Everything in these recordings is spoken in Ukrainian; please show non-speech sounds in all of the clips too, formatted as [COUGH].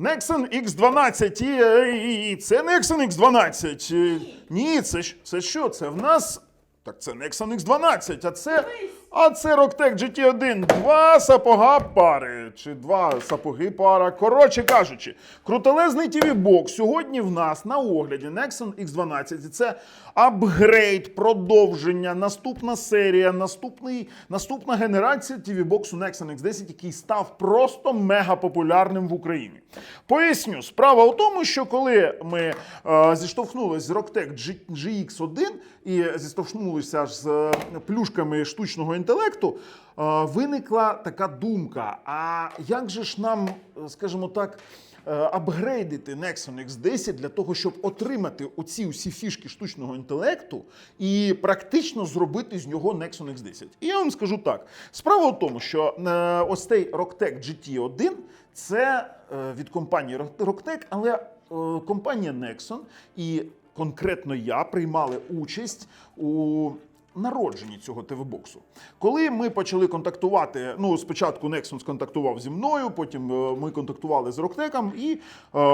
Nexon X12. І, це Nexon X12. Е, Ні, це, ж- це що? Це в нас. Так це Nexon X12, а це. А це Rocktec GT1. Два сапога пари. Чи два сапоги пара. Коротше кажучи, крутелезний tv бокс сьогодні в нас на огляді Nexon X12. І це апгрейд, продовження, наступна серія, наступний, наступна генерація tv боксу Nexon X10, який став просто мега популярним в Україні. Поясню, справа у тому, що коли ми е, зіштовхнулися з Rocktec G- GX1 і зіштовхнулися з е, плюшками штучного інтелекту, е, виникла така думка: а як же ж нам, е, скажімо так, е, апгрейдити Nexon X10 для того, щоб отримати оці усі фішки штучного інтелекту і практично зробити з нього Nexon X10? І я вам скажу так: справа у тому, що ось цей Rocktec GT1 це від компанії Rocktec, але компанія Nexon і конкретно я приймали участь у народженні цього ТВ-боксу. Коли ми почали контактувати, ну спочатку Nexon сконтактував зі мною, потім е, ми контактували з Rocktec, і е,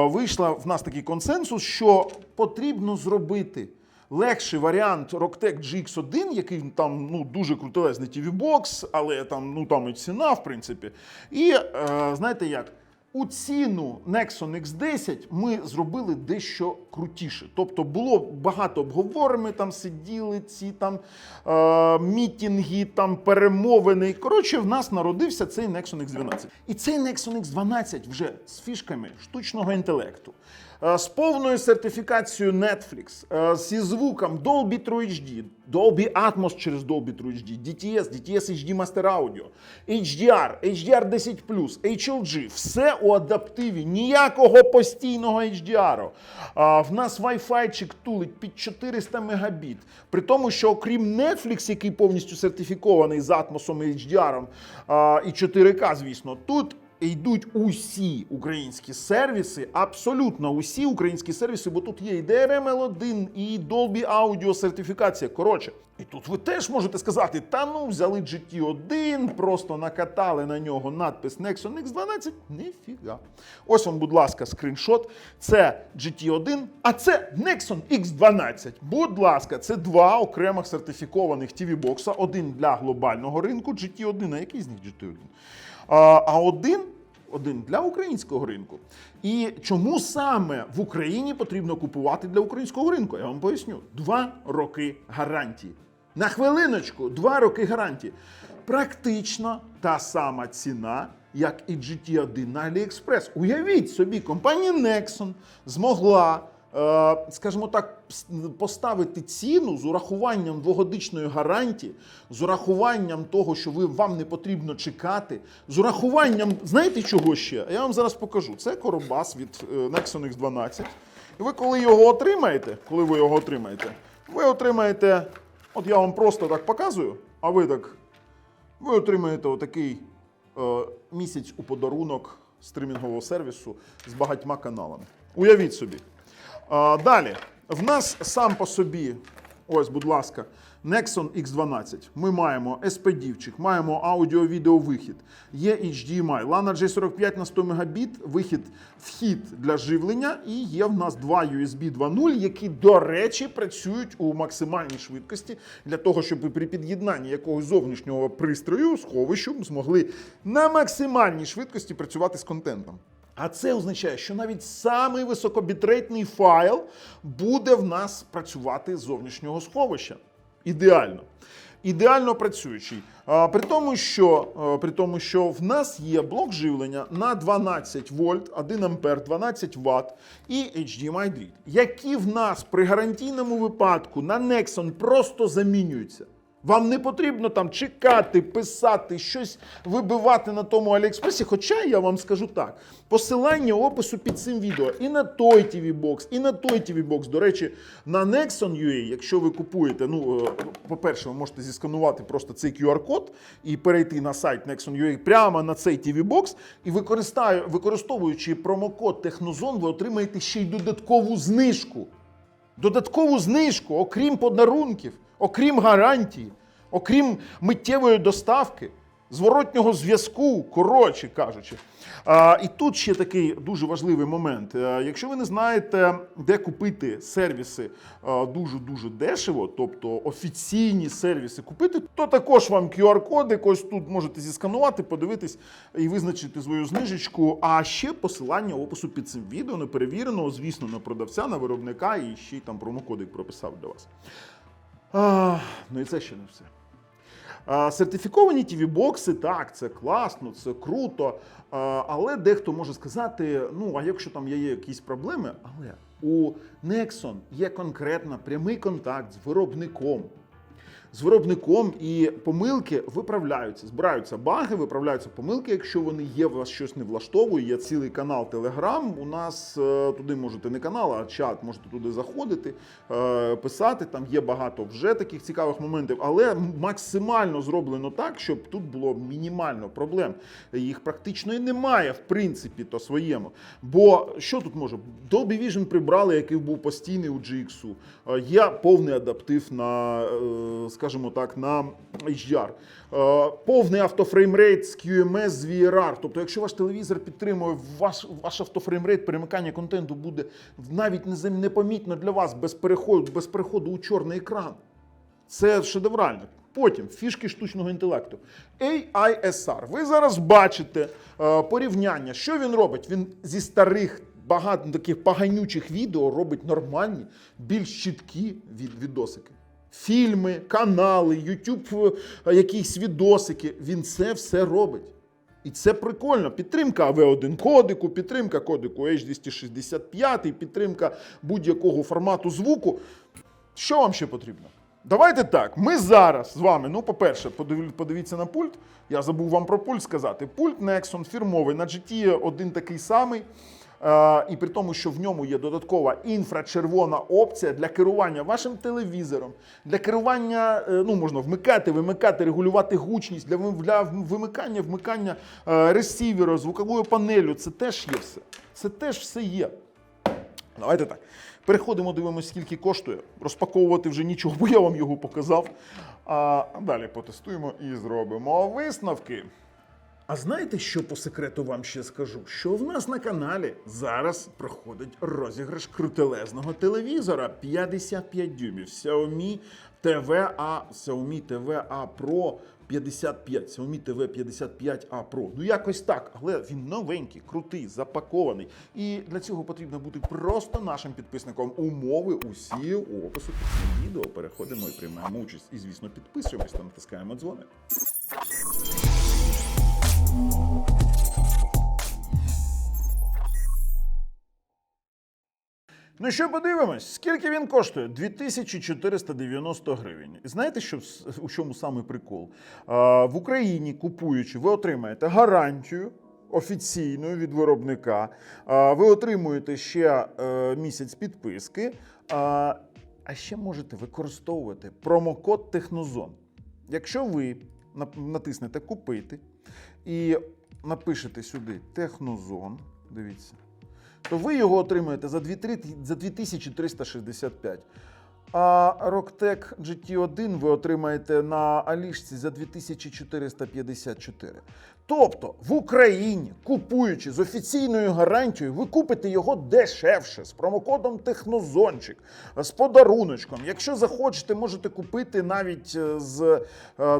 вийшла в нас такий консенсус, що потрібно зробити. Легший варіант Rocktec GX1, який там ну дуже крутелезний TV-бокс, але там ну там і ціна, в принципі. І е, знаєте як? У ціну Nexon X10 ми зробили дещо крутіше. Тобто було багато обговорень, ми там сиділи, ці там е, мітінги, там перемовини. Коротше, в нас народився цей Nexon X12. І цей Nexon X12 вже з фішками штучного інтелекту. Е, З повною сертифікацією Netflix, е, зі звуком Dolby True HD, Dolby Atmos через Dolby True HD, DTS, DTS HD Master Audio, HDR, HDR 10 HLG, все у адаптиві, ніякого постійного HDR. А, В нас Wi-Fi тулить під 400 мегабіт. При тому, що окрім Netflix, який повністю сертифікований з Atmos і HDR, і 4К, звісно, тут йдуть усі українські сервіси, абсолютно усі українські сервіси, бо тут є і DRM-L1, і Dolby Audio сертифікація. Коротше, і тут ви теж можете сказати: та ну взяли GT1, просто накатали на нього надпис Nexon X12. Ніфіга. Ось вам, будь ласка, скріншот. Це GT1, а це Nexon X12. Будь ласка, це два окремих сертифікованих TV-бокса. Один для глобального ринку GT1, а який з них GT1? А, один, один для українського ринку. І чому саме в Україні потрібно купувати для українського ринку? Я вам поясню: два роки гарантії. На хвилиночку, два роки гарантії. Практично та сама ціна, як і GT1 на AliExpress. Уявіть собі, компанія Nexon змогла скажімо так, поставити ціну з урахуванням двогодичної гарантії, з урахуванням того, що ви, вам не потрібно чекати, з урахуванням, знаєте чого ще? Я вам зараз покажу. Це коробас від е, Nexon X12. І ви, коли його отримаєте, коли ви його отримаєте, ви отримаєте, от я вам просто так показую, а ви так, ви отримаєте отакий е, місяць у подарунок стримінгового сервісу з багатьма каналами. Уявіть собі. Далі, в нас сам по собі, ось, будь ласка, Nexon X12. Ми маємо SPD-вчик, маємо аудіо-відеовихід, є HDMI, LAN J45 на 100 Мбіт, вихід, вхід для живлення, і є в нас два USB 2.0, які, до речі, працюють у максимальній швидкості для того, щоб при під'єднанні якогось зовнішнього пристрою, сховищу, змогли на максимальній швидкості працювати з контентом. А це означає, що навіть самий високобітрейтний файл буде в нас працювати з зовнішнього сховища. Ідеально. Ідеально працюючий. При тому, що, при тому, що в нас є блок живлення на 12 вольт, 1 ампер, 12 ватт і HDMI дріт, які в нас при гарантійному випадку на Nexon просто замінюються. Вам не потрібно там чекати, писати, щось вибивати на тому Аліекспресі. Хоча я вам скажу так: посилання опису під цим відео і на той TV Box, і на той TV Box. До речі, на Nexon.ua, якщо ви купуєте, ну, е, по-перше, ви можете зісканувати просто цей QR-код і перейти на сайт Nexon.ua прямо на цей TV Box, і використовуючи промокод Технозон, ви отримаєте ще й додаткову знижку додаткову знижку, окрім подарунків, окрім гарантії, окрім миттєвої доставки. зворотнього зв'язку, коротше кажучи. А, і тут ще такий дуже важливий момент. Е, Якщо ви не знаєте, де купити сервіси е, дуже-дуже дешево, тобто офіційні сервіси купити, то також вам QR-кодик, ось тут можете зісканувати, подивитись і визначити свою знижечку. А ще посилання опису під цим відео неперевіреного, звісно, на продавця, на виробника, і ще й там промокодик прописав для вас. А, ну і це ще не все. А, Сертифіковані tv бокси так, це класно, це круто. А, Але дехто може сказати: ну, а якщо там є якісь проблеми, але у Nexon є конкретно прямий контакт з виробником. З виробником і помилки виправляються, збираються баги, виправляються помилки. Якщо вони є, вас щось не влаштовує. Є цілий канал Telegram. У нас е, туди можете не канал, а чат, можете туди заходити, е, писати. Там є багато вже таких цікавих моментів, але максимально зроблено так, щоб тут було мінімально проблем. Їх практично і немає, в принципі, то своєму. Бо що тут може? Dolby Vision прибрали, який був постійний у GX. Е, Є повний адаптив на, е, скажімо так, на HDR. Е, Повний автофреймрейт з QMS з VRR. Тобто, якщо ваш телевізор підтримує ваш, ваш автофреймрейт, перемикання контенту буде навіть непомітно для вас без переходу, без переходу у чорний екран. Це шедеврально. Потім фішки штучного інтелекту. AISR. Ви зараз бачите е, порівняння. Що він робить? Він зі старих багато таких поганючих відео робить нормальні, більш чіткі від, відосики. Фільми, канали, YouTube, е, якісь відосики. Він це все робить. І це прикольно. Підтримка AV1 кодику, підтримка кодику H265, підтримка будь-якого формату звуку. Що вам ще потрібно? Давайте так. Ми зараз з вами. Ну, по-перше, подив- подивіться на пульт. Я забув вам про пульт сказати. Пульт Nexon фірмовий на GT один такий самий. Е, і при тому, що в ньому є додаткова інфрачервона опція для керування вашим телевізором, для керування, е, ну можна вмикати, вимикати, регулювати гучність, для, для вимикання, вмикання е, ресівера, звуковою панелю. Це теж є все. Це теж все є. Давайте так. Переходимо, дивимося, скільки коштує. Розпаковувати вже нічого, бо я вам його показав. А далі потестуємо і зробимо висновки. А знаєте, що по секрету вам ще скажу? Що в нас на каналі зараз проходить розіграш крутелезного телевізора 55 дюймів Xiaomi TV A, Xiaomi TV A Pro 55, Xiaomi TV 55A Pro. Ну якось так, але він новенький, крутий, запакований. І для цього потрібно бути просто нашим підписником. Умови усі у опису під цим відео. Переходимо і приймаємо участь. І звісно, підписуємось та натискаємо дзвоник. Ну що подивимось, скільки він коштує? 2490 гривень. Знаєте, що у чому саме прикол? А, в Україні, купуючи, ви отримаєте гарантію офіційну від виробника. Ви отримуєте ще е, місяць підписки. А ще можете використовувати промокод Технозон. Якщо ви натиснете Купити і напишете сюди Технозон, дивіться то ви його отримаєте за 2 за 2365. А Rocktec GT1 ви отримаєте на Алішці за 2454. Тобто в Україні, купуючи з офіційною гарантією, ви купите його дешевше з промокодом Технозончик, з подаруночком. Якщо захочете, можете купити навіть е, з е,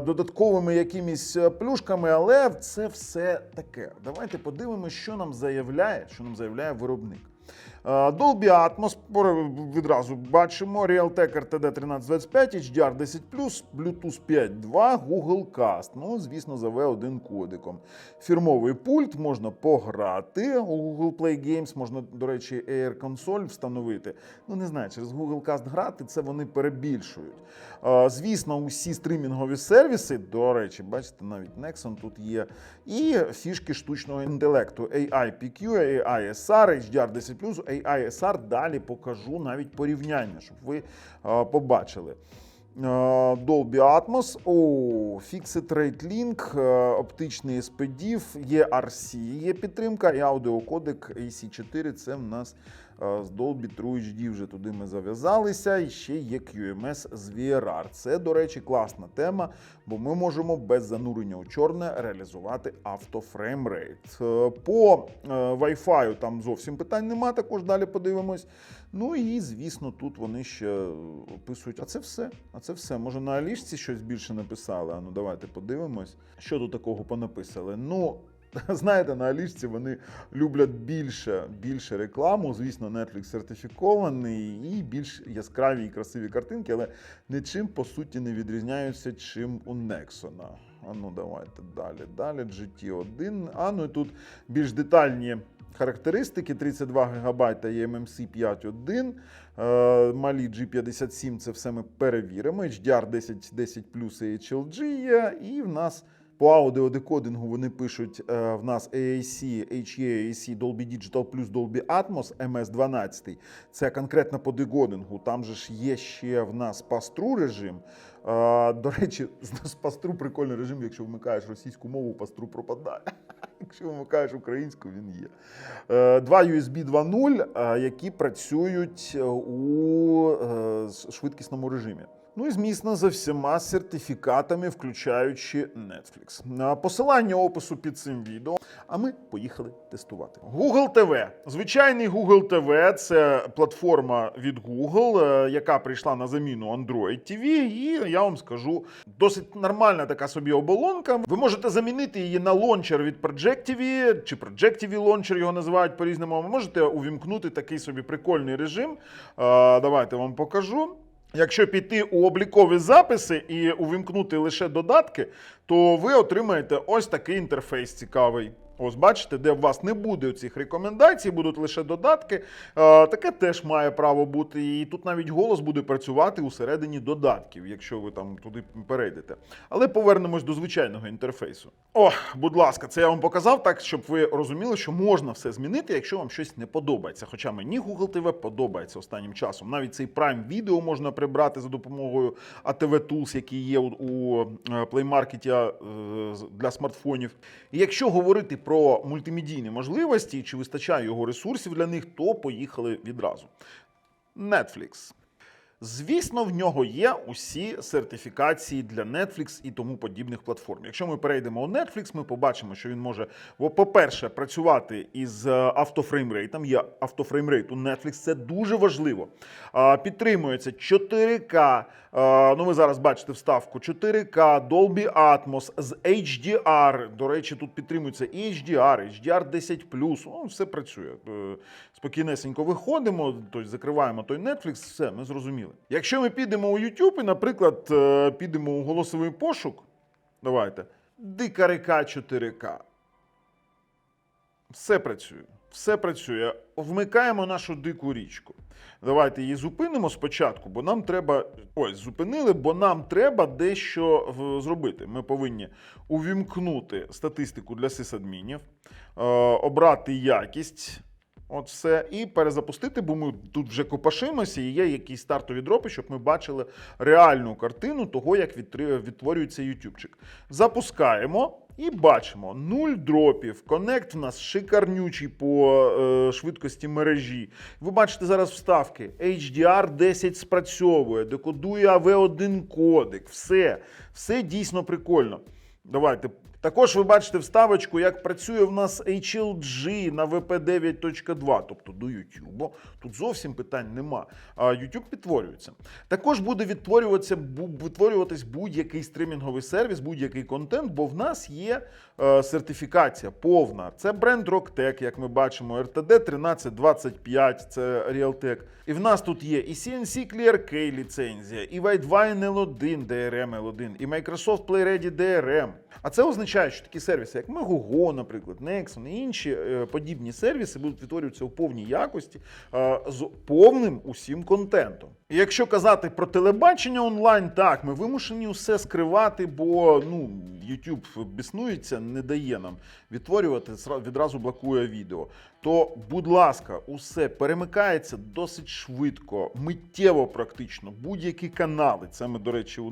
додатковими якимись е, плюшками, але це все таке. Давайте подивимося, що нам заявляє, що нам заявляє виробник. Е, Dolby Atmos відразу бачимо. Realtek RTD 1325, HDR 10 Bluetooth 5.2, Google Cast. Ну, звісно, за V1 кодиком. Фірмовий пульт можна пограти. У Google Play Games можна, до речі, Air Console встановити. Ну, не знаю, через Google Cast грати це вони перебільшують. Е, Звісно, усі стрімінгові сервіси, до речі, бачите, навіть Nexon тут є. І фішки штучного інтелекту AI PQ, AI SR, HDR 10 AI SR. Далі покажу навіть порівняння, щоб ви побачили. Dolby Atmos, о, Fixed Rate Link, е, оптичний SPDIF, ERC є підтримка і аудіокодек AC4. Це в нас з Dolby True HD вже туди ми зав'язалися. І ще є QMS з VRR. Це, до речі, класна тема, бо ми можемо без занурення у чорне реалізувати автофреймрейт. Е, По е, Wi-Fi там зовсім питань нема, також далі подивимось. Ну і звісно, тут вони ще описують. А це все. А це все. Може на Алішці щось більше написали. А ну давайте подивимось, що тут такого понаписали. Ну. [LAUGHS] Знаєте, на Алішці вони люблять більше, більше рекламу. Звісно, Netflix сертифікований і більш яскраві і красиві картинки, але нічим по суті не відрізняються, чим у Nexon. А ну давайте далі. Далі GT1. А ну і тут більш детальні характеристики: 32 ГБ і MMC 5.1. Е, Малі G57, це все ми перевіримо. HDR 10, 10 і HLG є. І в нас по аудіодекодингу вони пишуть е, в нас AAC, HEAC, Dolby Digital Plus, Dolby Atmos MS12. Це конкретно по декодингу. Там же ж є ще в нас пастру режим. Е, До речі, з пастру прикольний режим, якщо вмикаєш російську мову, пастру пропадає. [LAUGHS] Якщо вмикаєш українську, він є. Е, Два USB 2.0, е, які працюють у швидкісному режимі. Ну і змісно за всіма сертифікатами, включаючи Netflix. А, Посилання опису під цим відео. А ми поїхали тестувати. Google TV. Звичайний Google TV – це платформа від Google, е, яка прийшла на заміну Android TV. І я вам скажу, досить нормальна така собі оболонка. Ви можете замінити її на лончер від Project TV, чи Project TV лончер його називають по-різному. Ви можете увімкнути такий собі прикольний режим. Е, Давайте вам покажу. Якщо піти у облікові записи і увімкнути лише додатки, то ви отримаєте ось такий інтерфейс цікавий. Ось бачите, де у вас не буде цих рекомендацій, будуть лише додатки. Е, таке теж має право бути. І тут навіть голос буде працювати усередині додатків, якщо ви там туди перейдете. Але повернемось до звичайного інтерфейсу. О, будь ласка, це я вам показав так, щоб ви розуміли, що можна все змінити, якщо вам щось не подобається. Хоча мені Google TV подобається останнім часом. Навіть цей Prime відео можна прибрати за допомогою ATV Tools, який є у, у е, Play Market е, для смартфонів. І якщо говорити про мультимедійні можливості, чи вистачає його ресурсів для них, то поїхали відразу. Netflix. Звісно, в нього є усі сертифікації для Netflix і тому подібних платформ. Якщо ми перейдемо у Netflix, ми побачимо, що він може, по-перше, працювати із е, автофреймрейтом. Є автофреймрейт у Netflix, це дуже важливо. Підтримується 4К. е, Ну, ви зараз бачите вставку 4К, Dolby Atmos з HDR. До речі, тут підтримується і HDR, HDR 10 ну, все працює. Е, Спокійнесенько виходимо, тобто закриваємо той Netflix, все, ми зрозуміли. Якщо ми підемо у YouTube і, наприклад, е, підемо у голосовий пошук, давайте, дика река 4К. Все працює. Все працює. Вмикаємо нашу дику річку. Давайте її зупинимо спочатку, бо нам треба. Ось, зупинили, бо нам треба дещо зробити. Ми повинні увімкнути статистику для сисадмінів, е, обрати якість. От все, і перезапустити, бо ми тут вже копашимося, і є якісь стартові дропи, щоб ми бачили реальну картину того, як відтворюється ютубчик. Запускаємо і бачимо нуль дропів. Конект в нас шикарнючий по е, швидкості мережі. Ви бачите зараз вставки. HDR 10 спрацьовує, декодує AV1 кодек. Все, все дійсно прикольно. Давайте. Також ви бачите вставочку, як працює в нас HLG на VP9.2, тобто до YouTube. Тут зовсім питань нема. А YouTube підтворюється. Також буде відтворюватися, витворюватись будь-який стримінговий сервіс, будь-який контент, бо в нас є е, сертифікація повна. Це бренд Rocktech, як ми бачимо, RTD 1325, це Realtek. І в нас тут є і CNC Clear ліцензія, і Widevine L1 DRM L1, і Microsoft PlayReady DRM. А це означає, що такі сервіси, як Megogo, наприклад, Nexon і інші е, подібні сервіси будуть відтворюватися у повній якості е, з повним усім контентом. Якщо казати про телебачення онлайн, так, ми вимушені усе скривати, бо ну, YouTube біснується, не дає нам відтворювати, відразу блокує відео. То, будь ласка, усе перемикається досить швидко, миттєво практично. Будь-які канали, це ми, до речі, у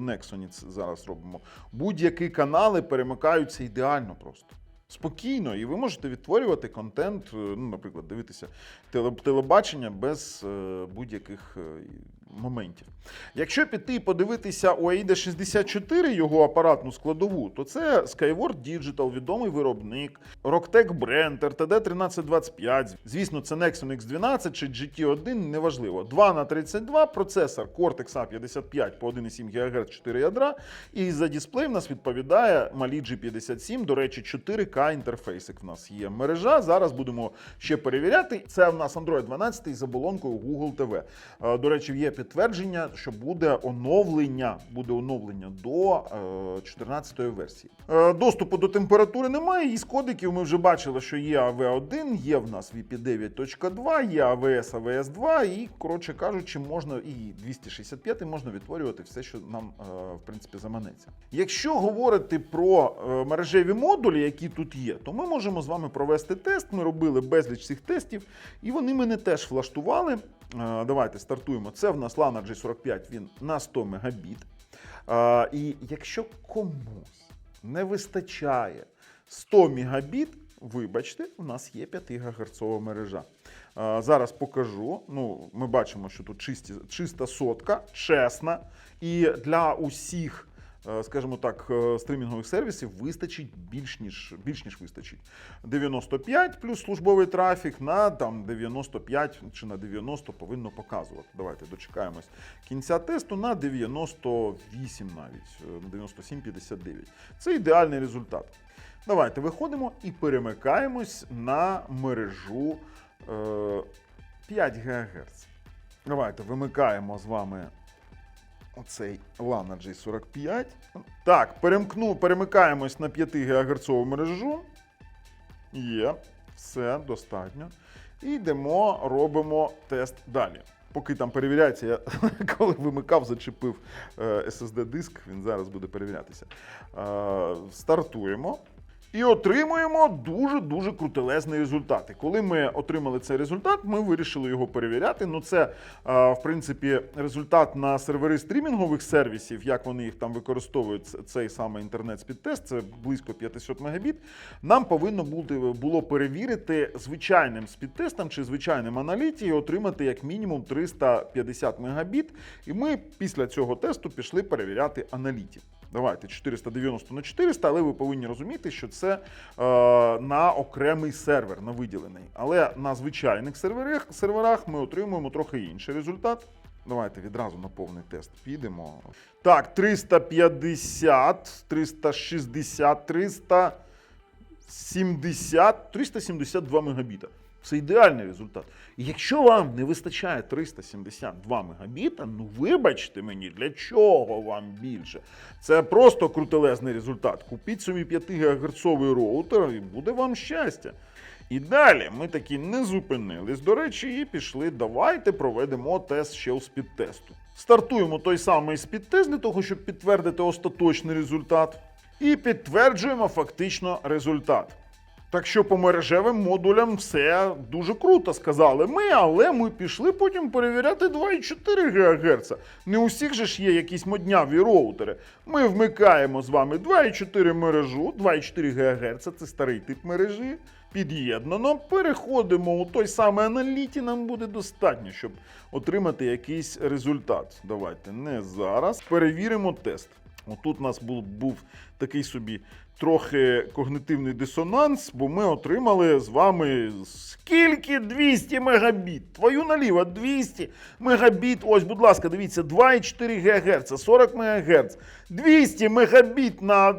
це зараз робимо. Будь-які канали перемикаються ідеально просто. Спокійно, і ви можете відтворювати контент, е, ну, наприклад, дивитися теле- телебачення без е, будь-яких е, моментів. Якщо піти і подивитися у AIDA 64 його апаратну складову, то це Skyward Digital, відомий виробник, Rocktech бренд, RTD 1325. Звісно, це Nexon X12 чи GT1, неважливо. 2 на 32 процесор Cortex A55 по 1,7 ГГц 4 ядра. І за дисплей в нас відповідає малі G57. До речі, 4К інтерфейсик в нас є. Мережа. Зараз будемо ще перевіряти. Це в нас Android 12 з оболонкою Google TV. Е, До речі, є підтвердження, що буде оновлення, буде оновлення до 14-ї версії. Е, Доступу до температури немає. Із кодиків ми вже бачили, що є AV1, є в нас VP9.2, є AVS, AVS 2, і, коротше кажучи, можна і 265 можна відтворювати все, що нам е, в принципі заманеться. Якщо говорити про е, мережеві модулі, які тут є, то ми можемо з вами провести тест. Ми робили безліч цих тестів, і вони мене теж влаштували. Е, Давайте стартуємо. Це в нас LAN G45, він на 100 мегабіт. Е, І якщо комусь не вистачає 100 мегабіт, вибачте, у нас є 5 ГГц мережа. Е, Зараз покажу. Ну, ми бачимо, що тут чисті, чиста сотка, чесна. І для усіх, скажімо так, е, стрімінгових сервісів вистачить більш ніж, більш ніж вистачить. 95 плюс службовий трафік на там 95 чи на 90 повинно показувати. Давайте дочекаємось кінця тесту на 98 навіть, е, на 97,59. Це ідеальний результат. Давайте виходимо і перемикаємось на мережу е, 5 ГГц. Давайте вимикаємо з вами оцей LAN G45. Так, перемкну, перемикаємось на 5 ГГц мережу. Є, все достатньо. І йдемо, робимо тест далі. Поки там перевіряється, я [LAUGHS] коли вимикав, зачепив е, SSD-диск, він зараз буде перевірятися. Е, Стартуємо. І отримуємо дуже-дуже крутелезний результат. І коли ми отримали цей результат, ми вирішили його перевіряти. Ну, це, в принципі, результат на сервери стрімінгових сервісів, як вони їх там використовують, цей саме інтернет-спідтест, це близько 500 мегабіт. Нам повинно бути, було перевірити звичайним спідтестом чи звичайним аналіті отримати як мінімум 350 мегабіт. І ми після цього тесту пішли перевіряти аналіті. Давайте 490 на 400, але ви повинні розуміти, що це е, на окремий сервер, на виділений. Але на звичайних серверах, серверах ми отримуємо трохи інший результат. Давайте відразу на повний тест підемо. Так, 350, 360, 370, 372 мегабіта. Це ідеальний результат. Якщо вам не вистачає 372 мегабіта, ну вибачте мені, для чого вам більше? Це просто крутелезний результат. Купіть собі 5 ГГц роутер і буде вам щастя. І далі ми таки не зупинились, до речі, і пішли. Давайте проведемо тест ще у спідтесту. Стартуємо той самий спідтест для того, щоб підтвердити остаточний результат. І підтверджуємо фактично результат. Так що по мережевим модулям все дуже круто сказали ми, але ми пішли потім перевіряти 2,4 ГГц. Не у всіх же ж є якісь модняві роутери. Ми вмикаємо з вами 2,4 мережу, 2,4 ГГц це старий тип мережі. Під'єднано, переходимо у той самий аналіті, нам буде достатньо, щоб отримати якийсь результат. Давайте не зараз. Перевіримо тест. Отут у нас був, був такий собі трохи когнитивний дисонанс, бо ми отримали з вами скільки 200 мегабіт. Твою наліво 200 мегабіт. Ось, будь ласка, дивіться, 2,4 ГГц, 40 МГц. 200 мегабіт на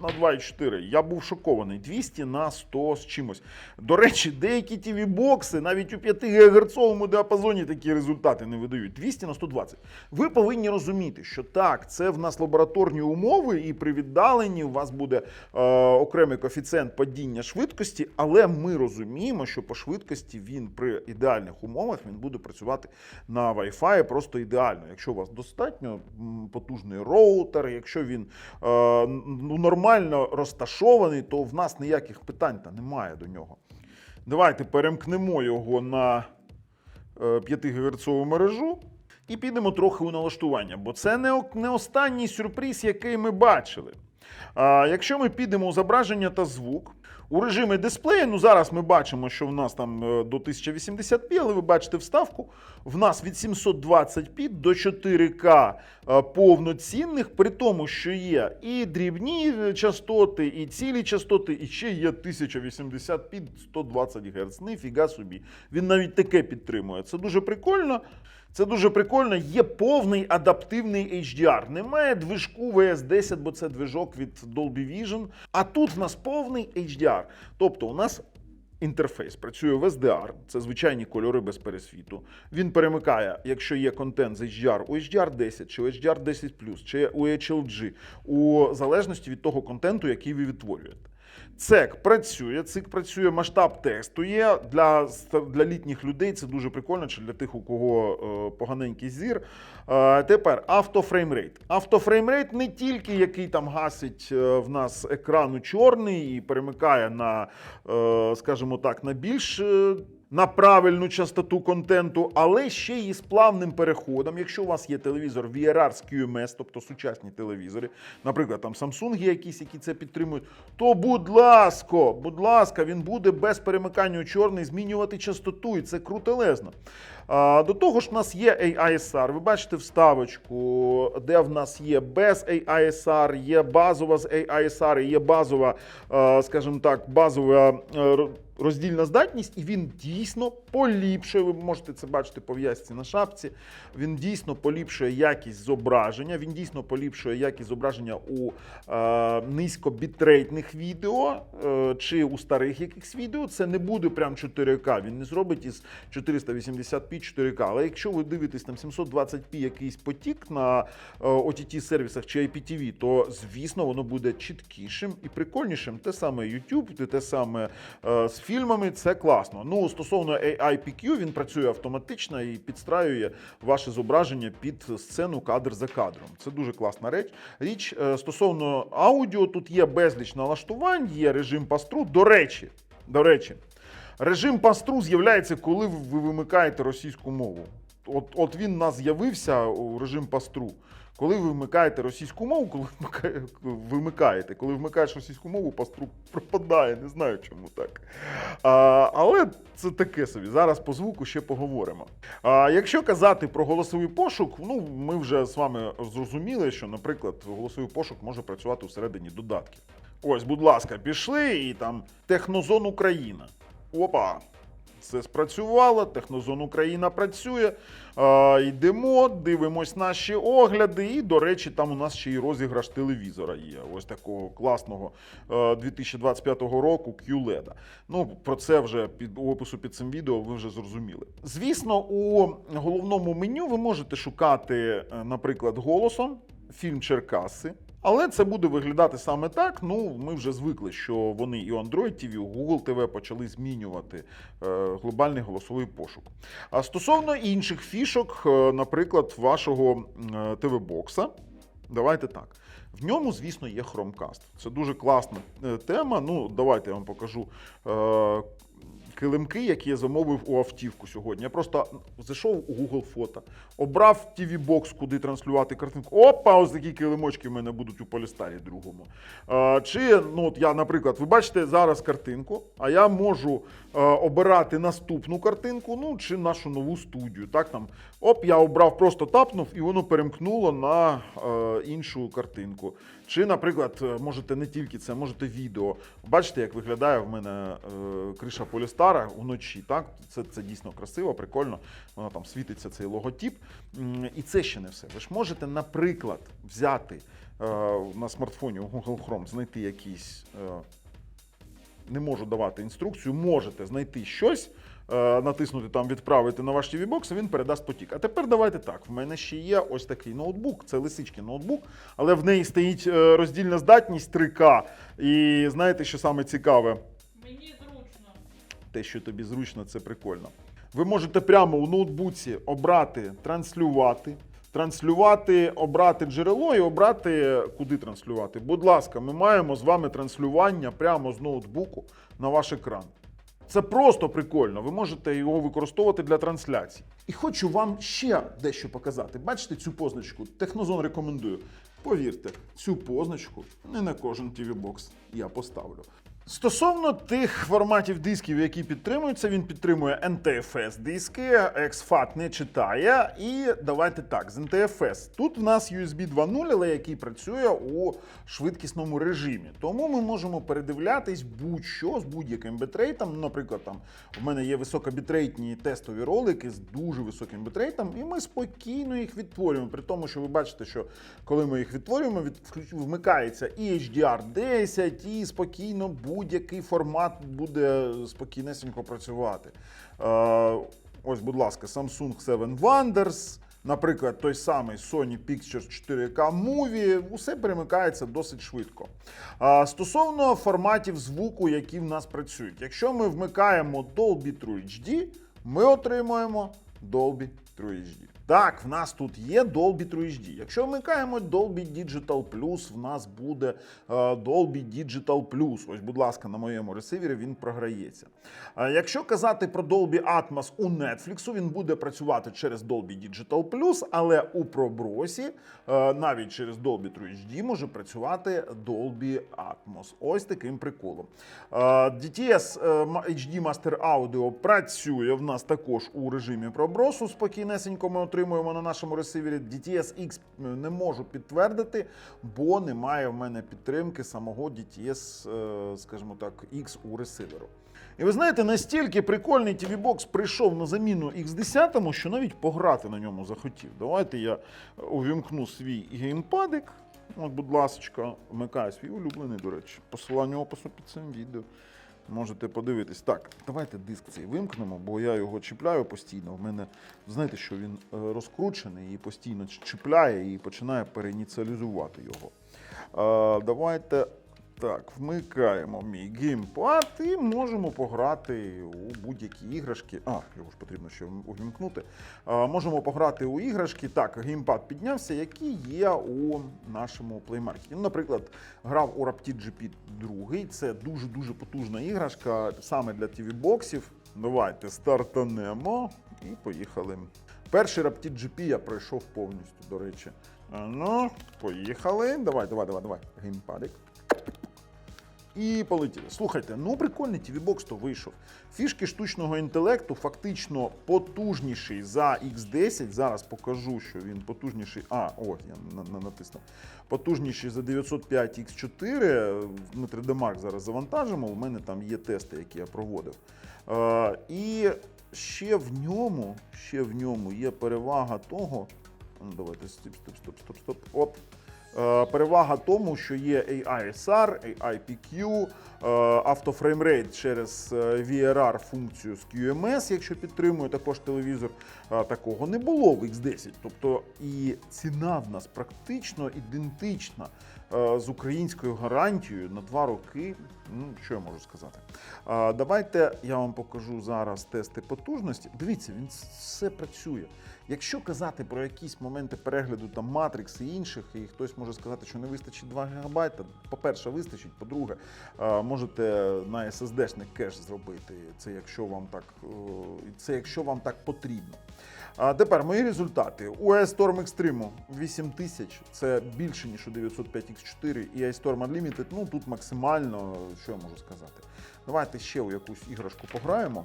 на 2,4. Я був шокований. 200 на 100 з чимось. До речі, деякі tv бокси навіть у 5 ГГц діапазоні такі результати не видають. 200 на 120. Ви повинні розуміти, що так, це в нас лабораторні умови, і при віддаленні у вас буде е, окремий коефіцієнт падіння швидкості, але ми розуміємо, що по швидкості він при ідеальних умовах він буде працювати на Wi-Fi просто ідеально. Якщо у вас достатньо потужний роутер, якщо він е, ну, нормально розташований, то в нас ніяких питань та немає до нього. Давайте перемкнемо його на 5 ГГц мережу і підемо трохи у налаштування, бо це не, не останній сюрприз, який ми бачили. А, якщо ми підемо у зображення та звук, у режимі дисплею, ну зараз ми бачимо, що в нас там е, до 1080p, але ви бачите вставку, в нас від 720p до 4К е, повноцінних, при тому, що є і дрібні е, частоти, і цілі частоти, і ще є 1080p 120 Гц. Ніфіга собі. Він навіть таке підтримує. Це дуже прикольно. Це дуже прикольно. Є повний адаптивний HDR. Немає движку VS10, бо це движок від Dolby Vision. А тут в нас повний HDR. Тобто у нас інтерфейс працює в SDR, це звичайні кольори без пересвіту. Він перемикає, якщо є контент з HDR у HDR 10 чи у HDR 10 чи у HLG, у залежності від того контенту, який ви відтворюєте. Цек працює, цик працює, масштаб тексту є для, для літніх людей. Це дуже прикольно, чи для тих, у кого е, поганенький зір. Е, тепер автофреймрейт. Автофреймрейт не тільки який там гасить е, в нас екрану чорний і перемикає на, скажімо так, на більш. На правильну частоту контенту, але ще й з плавним переходом. Якщо у вас є телевізор VRR з QMS, тобто сучасні телевізори, наприклад, там Samsung є якісь, які це підтримують, то будь ласка, будь ласка, він буде без перемикання у чорний змінювати частоту, і це крутелезно. До того ж, в нас є AISR. Ви бачите вставочку, де в нас є без AISR, є базова з AISR, є базова, е, скажімо так, базова е, роздільна здатність, і він дійсно поліпшує. Ви можете це бачити по в'язці на шапці. Він дійсно поліпшує якість зображення. Він дійсно поліпшує якість зображення у е, низькобітрейтних відео е, чи у старих якихось відео. Це не буде прям 4К. Він не зробить із 480p 4К. Але якщо ви дивитесь там 720p якийсь потік на е, OTT сервісах чи IPTV, то звісно воно буде чіткішим і прикольнішим. Те саме YouTube, те саме е, з фільмами. Це класно. Ну стосовно AIPQ, він працює автоматично і підстраює ваше зображення під сцену кадр за кадром. Це дуже класна реч. Річ Е, стосовно аудіо, тут є безліч налаштувань, є режим пастру. До речі, до речі, режим пастру з'являється, коли ви ви вимикаєте російську мову. От, от він у нас з'явився режим пастру. Коли ви вмикаєте російську мову, коли вимикаєте, коли вмикаєш російську мову, пастру пропадає. Не знаю, чому так. А, але це таке собі. Зараз по звуку ще поговоримо. А, якщо казати про голосовий пошук, ну ми вже з вами зрозуміли, що, наприклад, голосовий пошук може працювати всередині додатків. Ось, будь ласка, пішли і там Технозон Україна. Опа! Це спрацювало, Технозон Україна працює. Е, йдемо, дивимось наші огляди. І, до речі, там у нас ще й розіграш телевізора є. Ось такого класного е, 2025 року QLED. Ну, про це вже під опису під цим відео ви вже зрозуміли. Звісно, у головному меню ви можете шукати, е, наприклад, голосом фільм Черкаси. Але це буде виглядати саме так. Ну, ми вже звикли, що вони і Android TV, і Google TV почали змінювати е, глобальний голосовий пошук. А стосовно інших фішок, е, наприклад, вашого е, TV-бокса, давайте так. В ньому, звісно, є Chromecast. Це дуже класна тема. Ну, давайте я вам покажу. Килимки, які я замовив у автівку сьогодні. Я просто зайшов у Google фото, обрав TV Box, куди транслювати картинку. Опа, ось такі килимочки в мене будуть у полістарі другому. Е, чи, ну от я, наприклад, ви бачите зараз картинку, а я можу е, обирати наступну картинку, ну чи нашу нову студію. Так там, оп, я обрав, просто тапнув, і воно перемкнуло на е, іншу картинку. Чи, наприклад, е, можете не тільки це, можете відео. Бачите, як виглядає в мене е, криша Полістара вночі. Так? Це, це дійсно красиво, прикольно. Воно там світиться цей логотип. І це ще не все. Ви ж можете, наприклад, взяти е, на смартфоні у Google Chrome, знайти якийсь. Е, не можу давати інструкцію, можете знайти щось, натиснути там відправити на ваш TV-бокс, і він передасть потік. А тепер давайте так. В мене ще є ось такий ноутбук, це лисички ноутбук, але в неї стоїть е, роздільна здатність 3К. І знаєте, що саме цікаве? Мені зручно. те, що тобі зручно, це прикольно. Ви можете прямо у ноутбуці обрати транслювати, транслювати, обрати джерело і обрати, куди транслювати. Будь ласка, ми маємо з вами транслювання прямо з ноутбуку на ваш екран. Це просто прикольно. Ви можете його використовувати для трансляцій. І хочу вам ще дещо показати. Бачите цю позначку? Технозон рекомендую. Повірте, цю позначку не на кожен TV-бокс я поставлю. Стосовно тих форматів дисків, які підтримуються, він підтримує NTFS диски, XFAT не читає. І давайте так, з NTFS. Тут в нас USB 2.0, але який працює у швидкісному режимі. Тому ми можемо передивлятись будь-що з будь-яким бітрейтом. Наприклад, там в мене є високобітрейтні тестові ролики з дуже високим бітрейтом, і ми спокійно їх відтворюємо. При тому, що ви бачите, що коли ми їх відтворюємо, від, вмикається і HDR10, і спокійно будь-який формат буде спокійнесенько працювати. Е, ось, будь ласка, Samsung 7 Wonders. Наприклад, той самий Sony Pictures 4K Movie, усе перемикається досить швидко. А, стосовно форматів звуку, які в нас працюють, якщо ми вмикаємо Dolby True HD, ми отримуємо Dolby True HD. Так, в нас тут є Dolby True HD. Якщо вмикаємо Dolby Digital Plus, в нас буде е, Dolby Digital Plus. Ось, будь ласка, на моєму ресивері він програється. Якщо казати про Dolby Atmos у Netflix, він буде працювати через Dolby Digital Plus, але у пробросі е, навіть через Dolby True HD може працювати Dolby Atmos. Ось таким приколом. Е, DTS е, HD Master Audio працює в нас також у режимі пробросу. Спокійнесенько ми отримуємо на нашому ресивері. DTS X не можу підтвердити, бо немає в мене підтримки самого DTS, е, скажімо так, X у ресиверу. І ви знаєте, настільки прикольний TV-бокс прийшов на заміну X10, що навіть пограти на ньому захотів. Давайте я увімкну свій геймпадик. От, будь ласка, вмикаю свій улюблений, до речі. Посилання опису під цим відео. Можете подивитись. Так, давайте диск цей вимкнемо, бо я його чіпляю постійно. В мене, знаєте, що він е, розкручений і постійно чіпляє і починає переініціалізувати його. Е, давайте так, вмикаємо мій геймпад і можемо пограти у будь-які іграшки. А, його ж потрібно ще увімкнути. А, можемо пограти у іграшки. Так, геймпад піднявся, які є у нашому плеймаркеті. Ну, наприклад, грав у Rapid GP 2. Це дуже-дуже потужна іграшка саме для TV-боксів. Давайте стартанемо і поїхали. Перший Rapid GP я пройшов повністю, до речі. Ну, поїхали. Давай, давай, давай, давай. Геймпадик. І полетіли. Слухайте, ну прикольний TV-бокс то вийшов. Фішки штучного інтелекту фактично потужніший за X10. Зараз покажу, що він потужніший. А, от я на- на- натиснув. Потужніший за 905 X4. Ми 3D Mark зараз завантажимо. У мене там є тести, які я проводив. Е, і ще в ньому, ще в ньому є перевага того. Ну, давайте стоп, стоп, стоп, стоп, стоп. Оп. Е, Перевага тому, що є AISR, е, автофреймрейт через е, VRR функцію з QMS, якщо підтримує також телевізор. Такого не було в X10. Тобто і ціна в нас практично ідентична з українською гарантією на два роки. Ну, що я можу сказати? Е, Давайте я вам покажу зараз тести потужності. Дивіться, він все працює. Якщо казати про якісь моменти перегляду там Matrix і інших, і хтось може сказати, що не вистачить 2 ГБ, по-перше, вистачить, по-друге, е, можете на SSD-шник кеш зробити. Це якщо вам так, е, це якщо вам так потрібно. А тепер мої результати. У iStorm Extreme 8000, це більше, ніж у 905X4, і iStorm Unlimited, ну тут максимально, що я можу сказати. Давайте ще у якусь іграшку пограємо.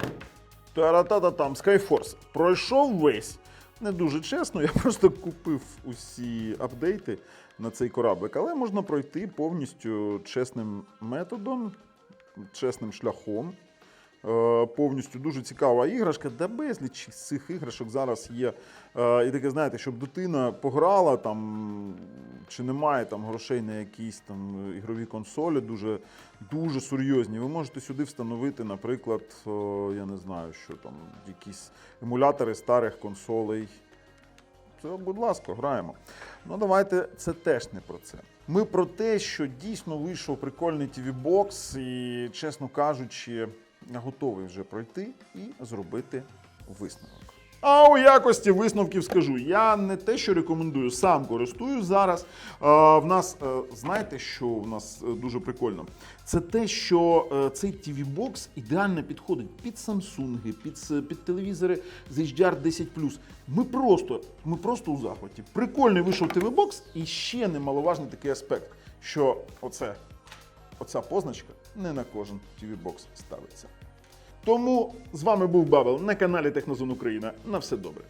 Та-ра-та-та-там, Skyforce. Пройшов весь. не дуже чесно. Я просто купив усі апдейти на цей кораблик, але можна пройти повністю чесним методом, чесним шляхом. Е, Повністю дуже цікава іграшка, да безліч цих іграшок зараз є. Е, І таке, знаєте, щоб дитина пограла там, чи немає там грошей на якісь там ігрові консолі, дуже, дуже серйозні. Ви можете сюди встановити, наприклад, е, я не знаю, що там, якісь емулятори старих консолей. Це, будь ласка, граємо. Ну, давайте це теж не про це. Ми про те, що дійсно вийшов прикольний tv бокс і, чесно кажучи, готовий вже пройти і зробити висновок. А у якості висновків скажу: я не те, що рекомендую, сам користуюсь зараз. Е, в нас, е, знаєте, що в нас е, дуже прикольно? Це те, що цей tv бокс ідеально підходить під Samsung, під, під телевізори з HDR 10 Ми просто, ми просто у захваті. Прикольний вийшов tv бокс і ще немаловажний такий аспект, що оце, оця позначка не на кожен tv бокс ставиться. Тому з вами був Бабел на каналі Технозон Україна. На все добре.